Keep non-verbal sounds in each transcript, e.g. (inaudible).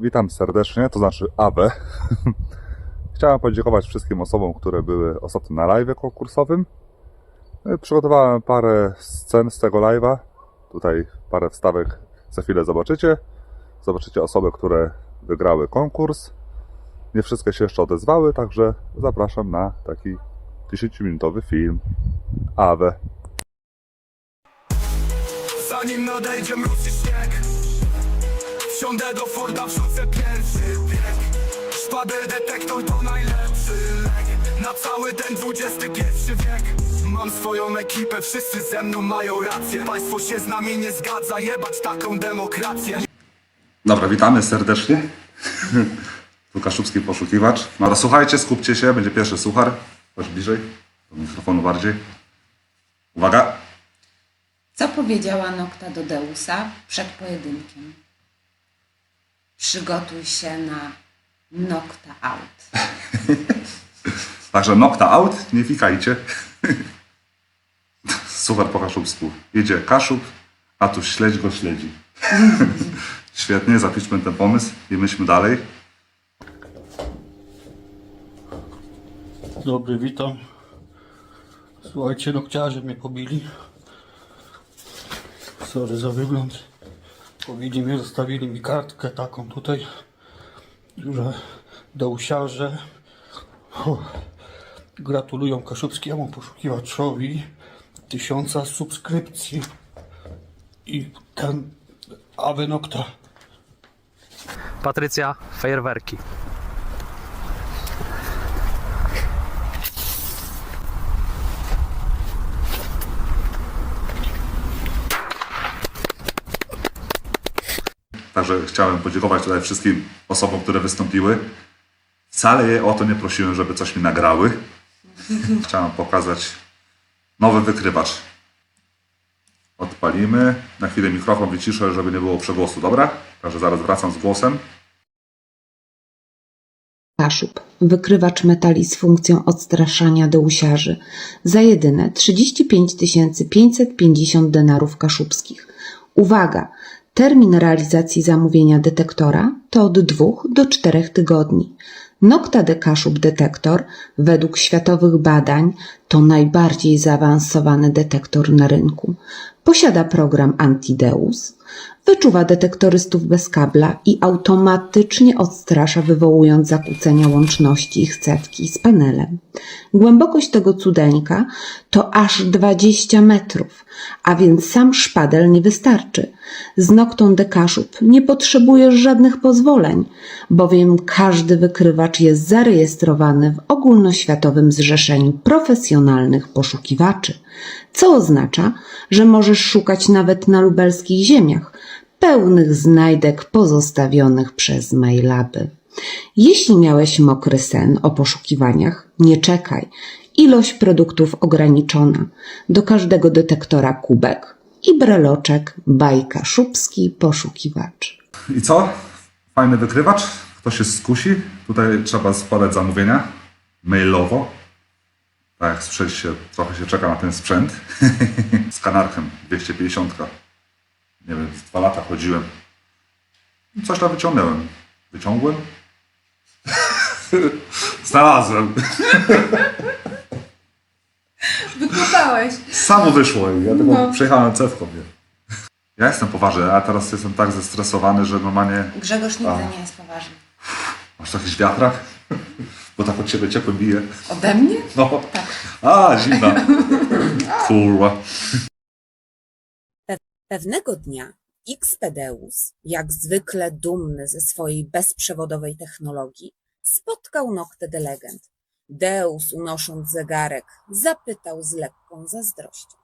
Witam serdecznie, to znaczy Awe. (laughs) Chciałem podziękować wszystkim osobom, które były ostatnio na live konkursowym. E, Przygotowałem parę scen z tego live'a. Tutaj parę wstawek za chwilę zobaczycie. Zobaczycie osoby, które wygrały konkurs. Nie wszystkie się jeszcze odezwały, także zapraszam na taki 10-minutowy film. Awe. Zanim nadejdzie śnieg Wsiądę do Forda, wrzucę pierwszy bieg Szpader detektor to najlepszy lek Na cały ten XXI wiek Mam swoją ekipę, wszyscy ze mną mają rację Państwo się z nami nie zgadza, jebać taką demokrację Dobra, witamy serdecznie. (laughs) Tu Kaszubski poszukiwacz. No ale słuchajcie, skupcie się, będzie pierwszy suchar. Chodź bliżej, do mikrofonu bardziej. Uwaga. Co powiedziała Nokta do Deusa przed pojedynkiem? Przygotuj się na Nokta out. (laughs) Także nokta out, nie fikajcie. (laughs) Super po kaszubsku. Idzie kaszub, a tu śledź go śledzi. (laughs) Świetnie, zapiszmy ten pomysł i myślmy dalej. Dobry, witam. Słuchajcie, nokciarze mnie pobili. Sorry za wygląd. Pobili mnie, zostawili mi kartkę taką tutaj, że deusiarze o, gratulują Kaszubskiemu poszukiwaczowi tysiąca subskrypcji i ten Awe Nokta. Patrycja, fajerwerki. Także chciałem podziękować tutaj wszystkim osobom, które wystąpiły. Wcale je o to nie prosiłem, żeby coś mi nagrały. (laughs) Chciałem pokazać nowy wykrywacz. Odpalimy. Na chwilę mikrofon wyciszę, żeby nie było przegłosu, dobra? Także zaraz wracam z głosem. Kaszub, wykrywacz metali z funkcją odstraszania deusiarzy, za jedyne 35 550 denarów kaszubskich. Uwaga! Termin realizacji zamówienia detektora to od 2 do 4 tygodni. Nokta de Kaszub detektor, według światowych badań, to najbardziej zaawansowany detektor na rynku. Posiada program Antideus, wyczuwa detektorystów bez kabla i automatycznie odstrasza, wywołując zakłócenia łączności ich cewki z panelem. Głębokość tego cudeńka to aż 20 metrów, a więc sam szpadel nie wystarczy. Z noktą dekaszub nie potrzebujesz żadnych pozwoleń, bowiem każdy wykrywacz jest zarejestrowany w ogólnoświatowym zrzeszeniu profesjonalnych poszukiwaczy, co oznacza, że możesz szukać nawet na lubelskich ziemiach, pełnych znajdek pozostawionych przez mailaby. Jeśli miałeś mokry sen o poszukiwaniach, nie czekaj. Ilość produktów ograniczona. Do każdego detektora kubek i breloczek bajka szubski poszukiwacz. I co? Fajny wykrywacz. Kto się skusi? Tutaj trzeba składać zamówienia mailowo. Tak jak słyszeliście, trochę się czeka na ten sprzęt. Z kanarkiem 250. Nie wiem, z dwa lata chodziłem. Coś tam wyciągnąłem. Wyciągłem? (laughs) Znalazłem. Wykopałeś. Samo wyszło i ja tylko przejechałem cewką. Nie? Ja jestem poważny, a teraz jestem tak zestresowany, że normalnie Grzegorz nigdy A. nie jest poważny. masz jakiś wiatrak, (laughs) bo tak od ciebie ciepło bije. Ode mnie? No. A, zimna. Kurwa. Pewnego dnia Xpedeus, jak zwykle dumny ze swojej bezprzewodowej technologii, spotkał Noktę de Legend. Deus, unosząc zegarek, zapytał z lekką zazdrością.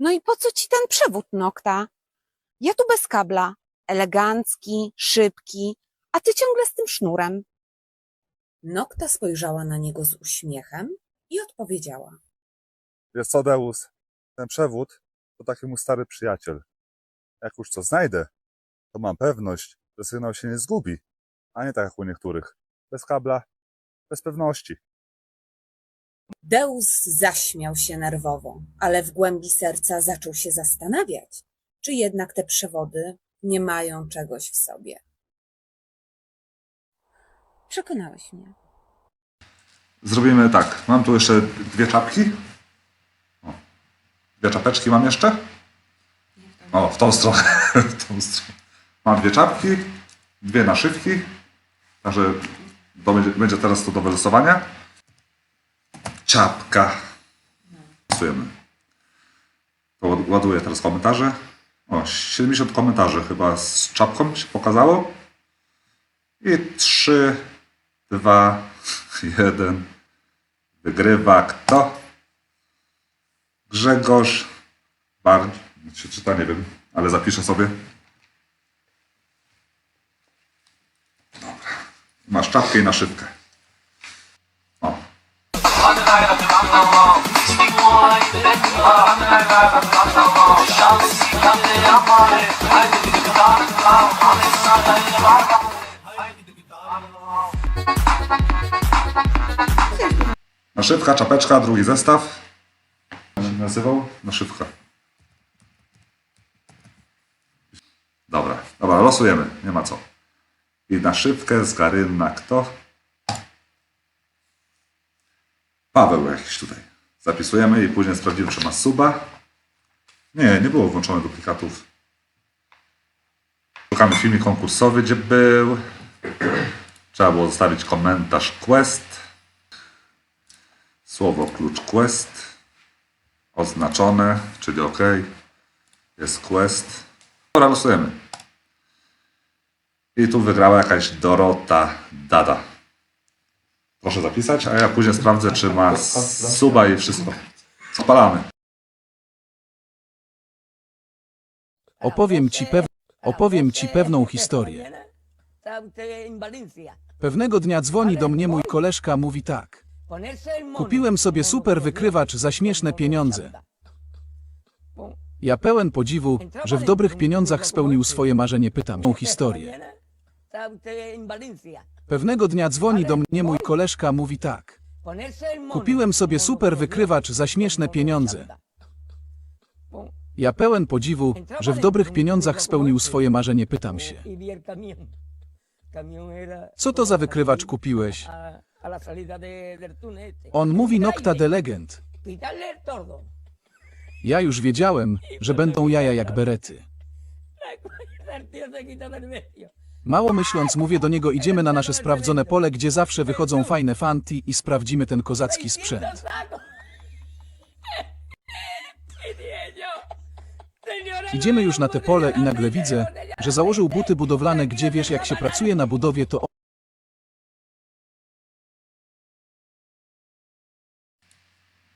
No i po co ci ten przewód, Nokta? Ja tu bez kabla, elegancki, szybki, a ty ciągle z tym sznurem. Nokta spojrzała na niego z uśmiechem i odpowiedziała. Wiesz co, Deus? Ten przewód to taki mój stary przyjaciel. Jak już co znajdę, to mam pewność, że sygnał się nie zgubi, a nie tak jak u niektórych. Bez kabla, bez pewności. Deus zaśmiał się nerwowo, ale w głębi serca zaczął się zastanawiać, czy jednak te przewody nie mają czegoś w sobie. Przekonałeś mnie. Zrobimy tak. Mam tu jeszcze dwie czapki. O. Dwie czapeczki mam jeszcze. O, w tą stronę. (laughs) w tą stronę. Mam dwie czapki, dwie naszywki. To będzie, będzie teraz to do wylosowania. Czapka. Ład- ładuję teraz komentarze. O, 70 komentarzy chyba z czapką się pokazało. I 3, 2, 1. Wygrywa kto? Grzegorz Barń. Się czyta, nie wiem, ale zapiszę sobie. Masz czapkę i naszywkę. O. Naszywka, czapeczka, drugi zestaw. Nazywał? Naszywka. Dobra, dobra, losujemy, nie ma co. I naszywkę z Garynna kto? Paweł jakiś tutaj. Zapisujemy i później sprawdzimy, czy ma suba. Nie, nie było włączone duplikatów. Szukamy filmik konkursowy, gdzie był. Trzeba było zostawić komentarz quest. Słowo klucz quest. Oznaczone, czyli OK. Jest quest. Dobra, losujemy. I tu wygrała jakaś Dorota Dada. Proszę zapisać, a ja później sprawdzę, czy ma suba i wszystko. Spalamy. Opowiem ci, pew... Opowiem ci pewną historię. Pewnego dnia dzwoni do mnie mój koleżka, mówi tak. Kupiłem sobie super wykrywacz za śmieszne pieniądze. Ja pełen podziwu, że w dobrych pieniądzach spełnił swoje marzenie, pytam tą historię. Pewnego dnia dzwoni do mnie mój koleżka, mówi tak. Kupiłem sobie super wykrywacz za śmieszne pieniądze. Ja pełen podziwu, że w dobrych pieniądzach spełnił swoje marzenie, pytam się. Co to za wykrywacz kupiłeś? On mówi Nocta de Legend. Ja już wiedziałem, że będą jaja jak berety. (laughs) Mało myśląc, mówię do niego, idziemy na nasze sprawdzone pole, gdzie zawsze wychodzą fajne fanty i sprawdzimy ten kozacki sprzęt. Idziemy już na te pole i nagle widzę, że założył buty budowlane, gdzie wiesz jak się pracuje na budowie, to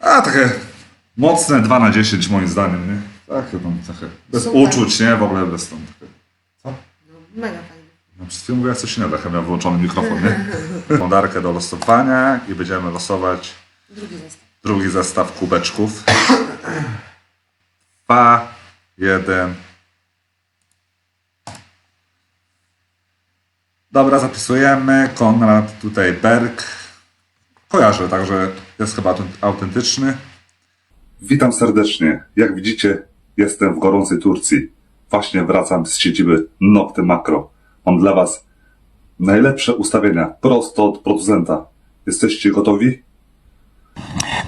A, takie mocne 2 na 10 moim zdaniem, nie? Takie tam trochę. Bez Super. uczuć, nie? W ogóle bez tam. Takie. Co? Mega fajnie. No, przed chwilą mówiła coś innego, jak miał włączony mikrofon, nie? (laughs) Fondarkę do losowania i będziemy losować Drugi zestaw. drugi zestaw kubeczków. (laughs) Dwa, jeden. Dobra, zapisujemy. Konrad tutaj Berg. Kojarzę, także jest chyba autent- autentyczny. Witam serdecznie. Jak widzicie, jestem w gorącej Turcji. Właśnie wracam z siedziby Nocte Macro. Mam dla Was najlepsze ustawienia prosto od producenta. Jesteście gotowi?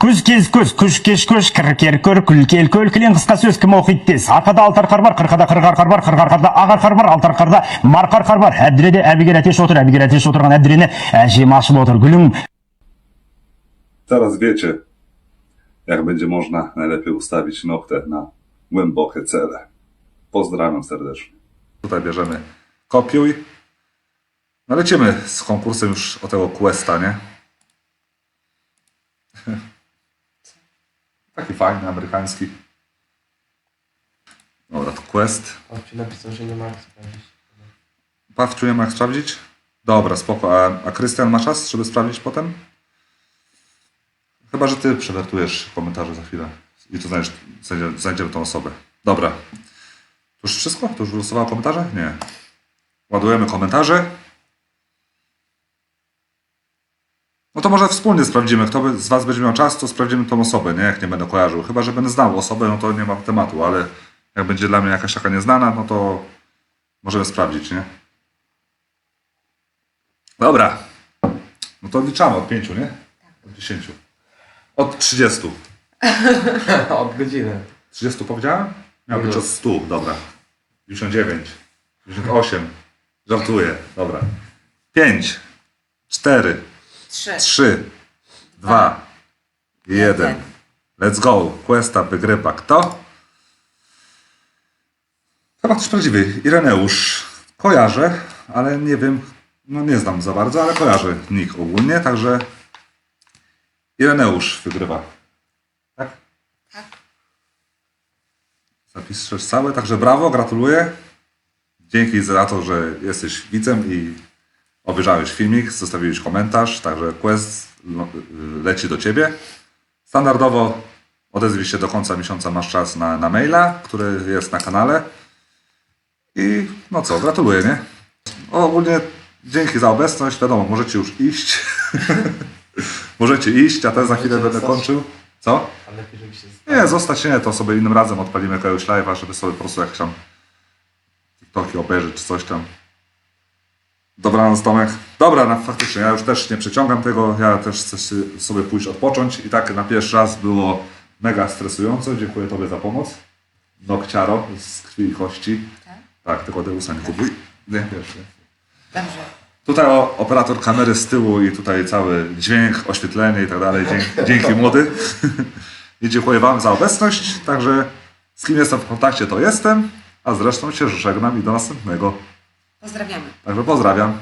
Күз кез көз, күш кеш көш, кір кер көр, күл кел көл, кілең қысқа сөз кім оқиды тез. Арқада алты арқар бар, қырқада қырық арқар бар, қырық арқарда ақ арқар бар, алты арқарда марқа арқар бар. Әбдіреде әбігер әтеш отыр, әбігер әтеш отырған әбдірені әжем ашып отыр. Гүлің Teraz wiecie, jak będzie można najlepiej ustawić noktę na głębokie cele. Pozdrawiam serdecznie. Tutaj bierzemy kopiuj. No lecimy z konkursem już o tego questa, nie? (laughs) Taki fajny, amerykański. Dobra, to quest. Ci napisał, że nie ma jak sprawdzić. Paw, czujemy jak sprawdzić? Dobra, spoko. A, a Krystian ma czas, żeby sprawdzić potem? Chyba, że ty przewertujesz komentarze za chwilę i tu znajdziesz, znajdziemy, znajdziemy tą osobę. Dobra. To już wszystko? To już wylosowało komentarze? Nie. Ładujemy komentarze. No to może wspólnie sprawdzimy. Kto z Was będzie miał czas, to sprawdzimy tą osobę, nie? Jak nie będę kojarzył. Chyba, że będę znał osobę, no to nie ma tematu, ale jak będzie dla mnie jakaś taka nieznana, no to możemy sprawdzić, nie? Dobra. No to liczamy od 5, nie? Od 10. Od 30. (laughs) Od godziny. 30 powiedziałem? Miał być Minus. od 100, dobra. 99, 98. Żartuję, dobra. 5, 4, Trzy. 3, 2, 1. Let's go. Questa wygrywa kto? Chyba ktoś prawdziwy. Ireneusz. Kojarzę, ale nie wiem, no nie znam za bardzo, ale kojarzę nick ogólnie, także Ireneusz wygrywa. Tak? Tak. Zapiszesz całe, także brawo, gratuluję. Dzięki za to, że jesteś widzem i obejrzałeś filmik, zostawiłeś komentarz, także quest no, y, leci do Ciebie. Standardowo odezwij się do końca miesiąca, masz czas na, na maila, który jest na kanale. I no co, gratuluję, nie? Ogólnie dzięki za obecność, wiadomo, możecie już iść. (laughs) możecie iść, a teraz za chwilę będę kończył. Co? Nie, zostać nie, to sobie innym razem odpalimy jakiegoś live'a, żeby sobie po prostu jakieś tam TikToki obejrzeć czy coś tam. Dobranoc Tomek. Dobra, no, faktycznie, ja już też nie przeciągam tego, ja też chcę sobie pójść odpocząć i tak na pierwszy raz było mega stresująco, dziękuję Tobie za pomoc. Nokciaro z krwi i kości. Tak? Tak, tylko Deusa nie kupuj. Nie, wiesz. Dobrze. Tutaj o, operator kamery z tyłu i tutaj cały dźwięk, oświetlenie i tak dalej. Dzięki, (laughs) dzięki młody. (laughs) I dziękuję Wam za obecność. Także z kim jestem w kontakcie, to jestem. A zresztą się żegnam i do następnego. Pozdrawiamy. Także pozdrawiam.